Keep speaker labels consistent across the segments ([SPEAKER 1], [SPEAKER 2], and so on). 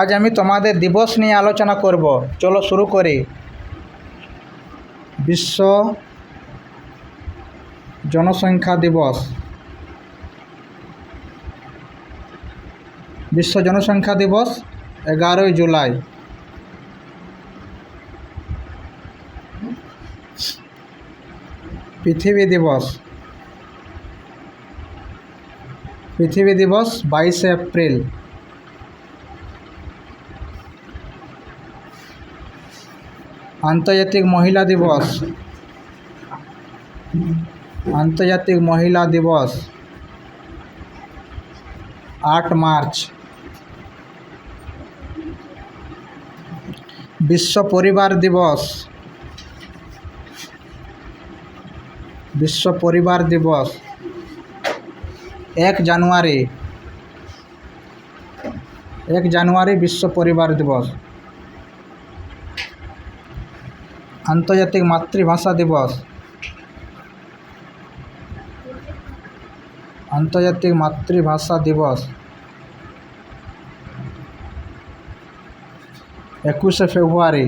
[SPEAKER 1] আজ আমি তোমাদের দিবস নিয়ে আলোচনা করব। চলো শুরু করি। বিশ্ব জনসংখ্যা দিবস। বিশ্ব জনসংখ্যা দিবস, এগারোই জুলাই। পৃথিবী দিবস। পৃথিবী দিবস বাইশে এপ্রিল। আন্তর্জাতিক মহিলা দিবস। আন্তর্জাতিক মহিলা দিবস। আট মার্চ। বিশ্ব পরিবার দিবস। বিশ্ব পরিবার দিবস। এক জানুয়ারি। এক জানুয়ারি বিশ্ব পরিবার দিবস। আন্তর্জাতিক মাতৃভাষা দিবস। আন্তর্জাতিক মাতৃভাষা দিবস। একুশে ফেব্রুয়ারি।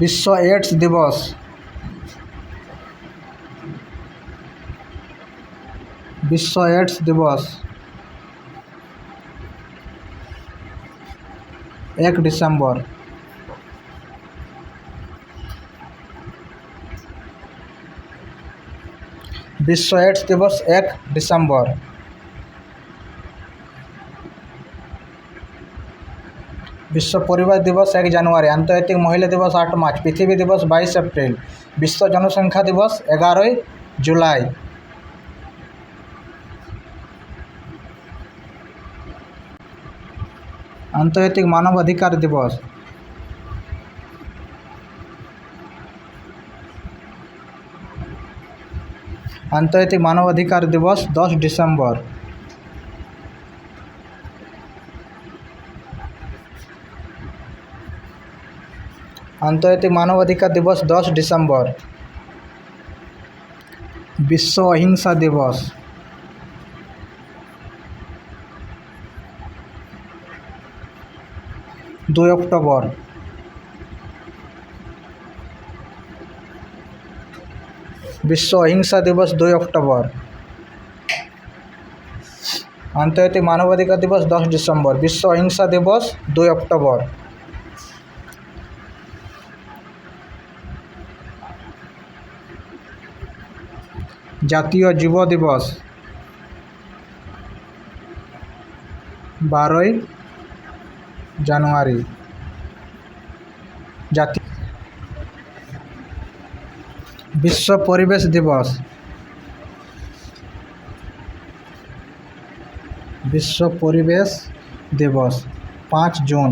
[SPEAKER 1] বিশ্ব এইডস দিবস। বিশ্ব এইডস দিবস। এক ডিসেম্বর। বিশ্ব এইডস দিবস এক ডিসেম্বর। বিশ্ব পরিবার দিবস এক জানুয়ারি। আন্তর্জাতিক মহিলা দিবস আট মার্চ। পৃথিবী দিবস বাইশ এপ্রিল। বিশ্ব জনসংখ্যা দিবস এগারোই জুলাই। আন্তর্জাতিক মানবাধিকার দিবস আন্তর্জাতিক মানবাধিকার দিবস দশ ডিসেম্বর আন্তর্জাতিক মানবাধিকার দিবস দশ ডিসেম্বর বিশ্ব অহিংসা দিবস দুই অক্টোবর। বিশ্ব অহিংসা দিবস দুই অক্টোবর। আন্তর্জাতিক মানবাধিকার দিবস দশ ডিসেম্বর। বিশ্ব অহিংসা দিবস দুই অক্টোবর। জাতীয় যুব দিবস বারোই জানুয়ারি জাতি বিশ্ব পরিবেশ দিবস। বিশ্ব পরিবেশ দিবস, পাঁচ June.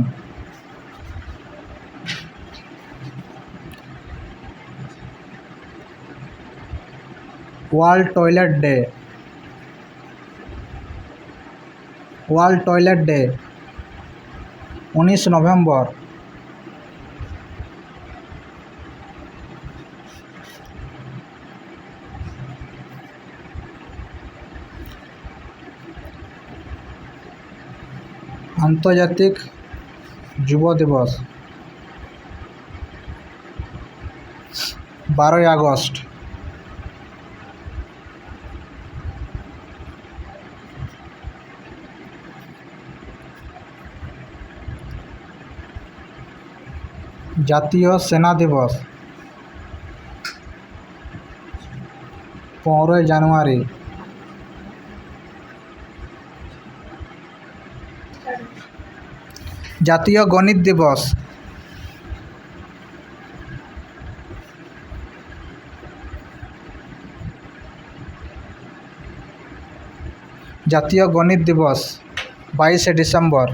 [SPEAKER 1] World toilet day. World toilet day. উনিশ নভেম্বর। আন্তর্জাতিক যুব দিবস বারোই আগস্ট। জাতীয় সেনা দিবস পনেরোই জানুয়ারি। জাতীয় গণিত দিবস। জাতীয় গণিত দিবস বাইশে ডিসেম্বর।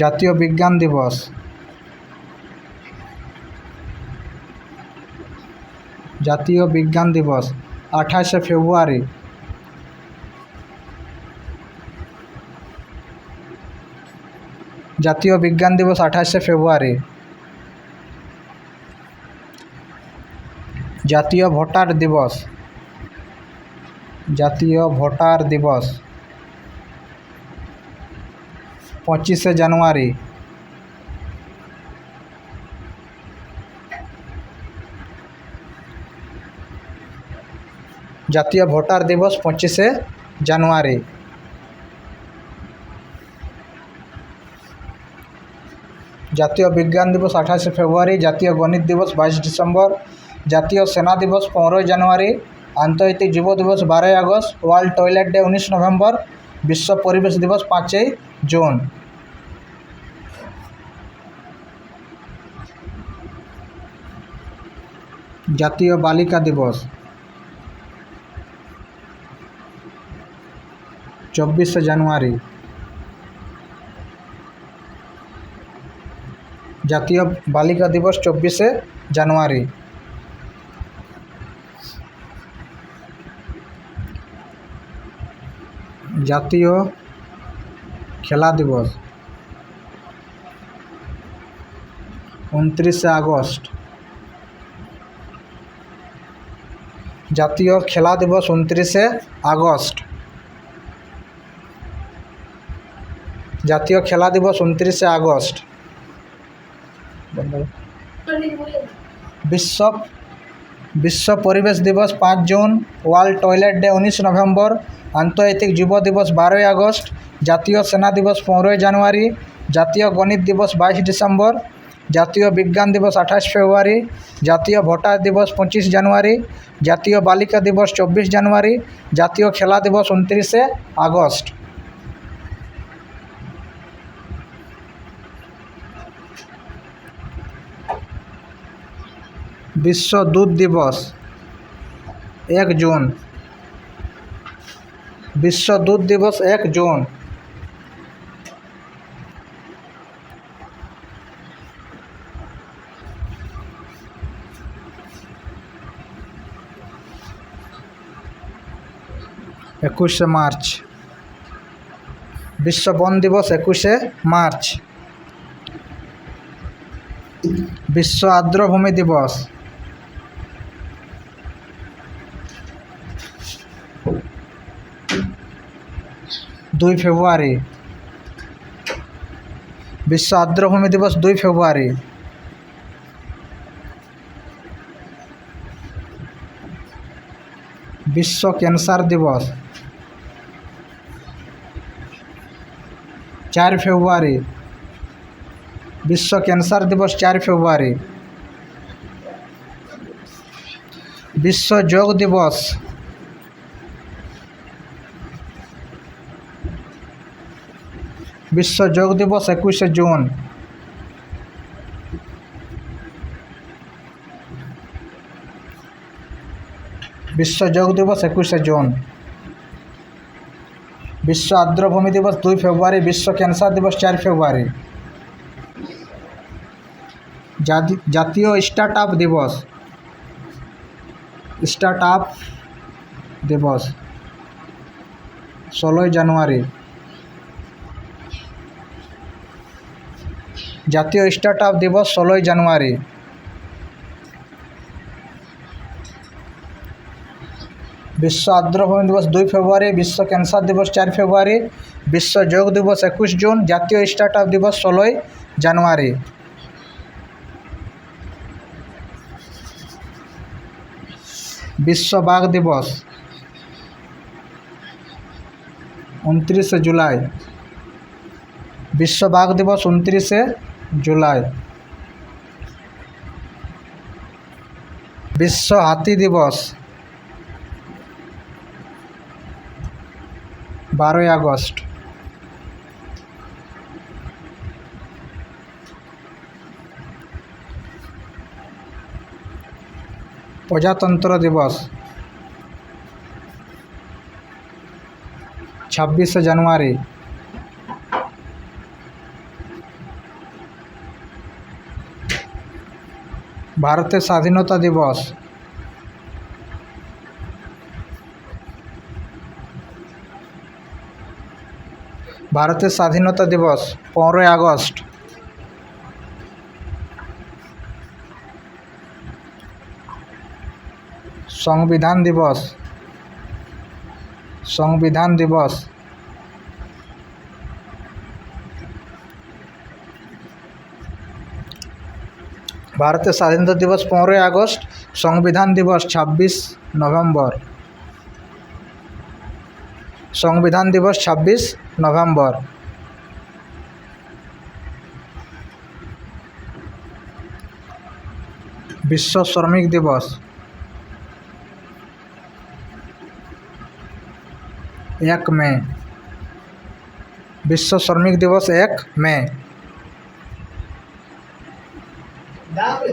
[SPEAKER 1] জাতীয় বিজ্ঞান দিবস। জাতীয় বিজ্ঞান দিবস, আঠাশে ফেব্রুয়ারি। জাতীয় বিজ্ঞান দিবস, আঠাশে ফেব্রুয়ারি। জাতীয় ভোটার দিবস, জাতীয় ভোটার দিবস। পঁচিশে জানুয়ারি জাতীয় ভোটার দিবস পঁচিশে জানুয়ারি জাতীয় বিজ্ঞান দিবস আঠাশে ফেব্রুয়ারি জাতীয় গণিত দিবস বাইশ ডিসেম্বর জাতীয় সেনা দিবস পনেরোই জানুয়ারি আন্তর্জাতিক যুব দিবস বারোই আগস্ট ওয়ার্ল্ড টয়লেট ডে উনিশ নভেম্বর বিশ্ব পরিবেশ দিবস পাঁচই জুন জাতীয় বালিকা দিবস। চব্বিশে জানুয়ারি। জাতীয় বালিকা দিবস চব্বিশে জানুয়ারি। জাতীয় খেলা দিবস। উনত্রিশে আগস্ট। জাতীয় খেলা দিবস উনত্রিশে আগস্ট জাতীয় খেলা দিবস উনত্রিশে আগস্ট বিশ্ব বিশ্ব পরিবেশ দিবস পাঁচ জুন, ওয়ার্ল্ড টয়লেট ডে উনিশ নভেম্বর, আন্তর্জাতিক যুব দিবস বারোই আগস্ট জাতীয় সেনা দিবস পনেরোই জানুয়ারি, জাতীয় গণিত দিবস বাইশ ডিসেম্বর জাতীয় বিজ্ঞান দিবস আঠাশ ফেব্রুয়ারি, জাতীয় ভোটার দিবস পঁচিশ জানুয়ারি, জাতীয় বালিকা দিবস চব্বিশ জানুয়ারি, জাতীয় খেলা দিবস উনত্রিশে আগস্ট। বিশ্ব দুধ দিবস, এক জুন। বিশ্ব দুধ দিবস, এক জুন। একুশে মার্চ। বিশ্ব বন দিবস একুশে মার্চ। বিশ্ব আর্দ্রভূমি দিবস। দুই ফেব্রুয়ারি। বিশ্ব আর্দ্রভূমি দিবস দুই ফেব্রুয়ারি। বিশ্ব ক্যান্সার দিবস। চার ফেব্রুয়ারি, বিশ্ব ক্যান্সার দিবস চার ফেব্রুয়ারি, বিশ্ব যোগ দিবস বিশ্ব যোগ দিবস একুশে জুন। বিশ্ব যোগ দিবস একুশে জুন। বিশ্ব আর্দ্রভূমি দিবস দুই ফেব্রুয়ারি, বিশ্ব ক্যান্সার দিবস চার ফেব্রুয়ারি। জাতি- জাতীয় স্টার্ট আপ দিবস। স্টার্ট আপ দিবস, ষোলোই জানুয়ারি। জাতীয় স্টার্ট আপ দিবস, ষোলোই জানুয়ারি। বিশ্ব আর্দ্রভূমি দিবস দুই ফেব্রুয়ারি, বিশ্ব ক্যান্সার দিবস চার ফেব্রুয়ারি, বিশ্ব যোগ দিবস একুশ জুন, জাতীয় স্টার্ট আপ দিবস ষোলোই জানুয়ারি। বিশ্ব বাঘ দিবস, উনত্রিশে জুলাই। বিশ্ব বাঘ দিবস, উনত্রিশে জুলাই। বিশ্ব হাতি দিবস বারোই আগস্ট প্রজাতন্ত্র দিবস ছাব্বিশে জানুয়ারি ভারতের স্বাধীনতা দিবস ভারতের স্বাধীনতা দিবস, পনেরোই আগস্ট। সংবিধান দিবস সংবিধান দিবস। ভারতের স্বাধীনতা দিবস, পনেরোই আগস্ট, সংবিধান দিবস, ছাব্বিশ নভেম্বর। সংবিধান দিবস ছাব্বিশ নভেম্বর। বিশ্ব শ্রমিক দিবস। এক মে। বিশ্ব শ্রমিক দিবস এক মে।
[SPEAKER 2] দাঁড়াবে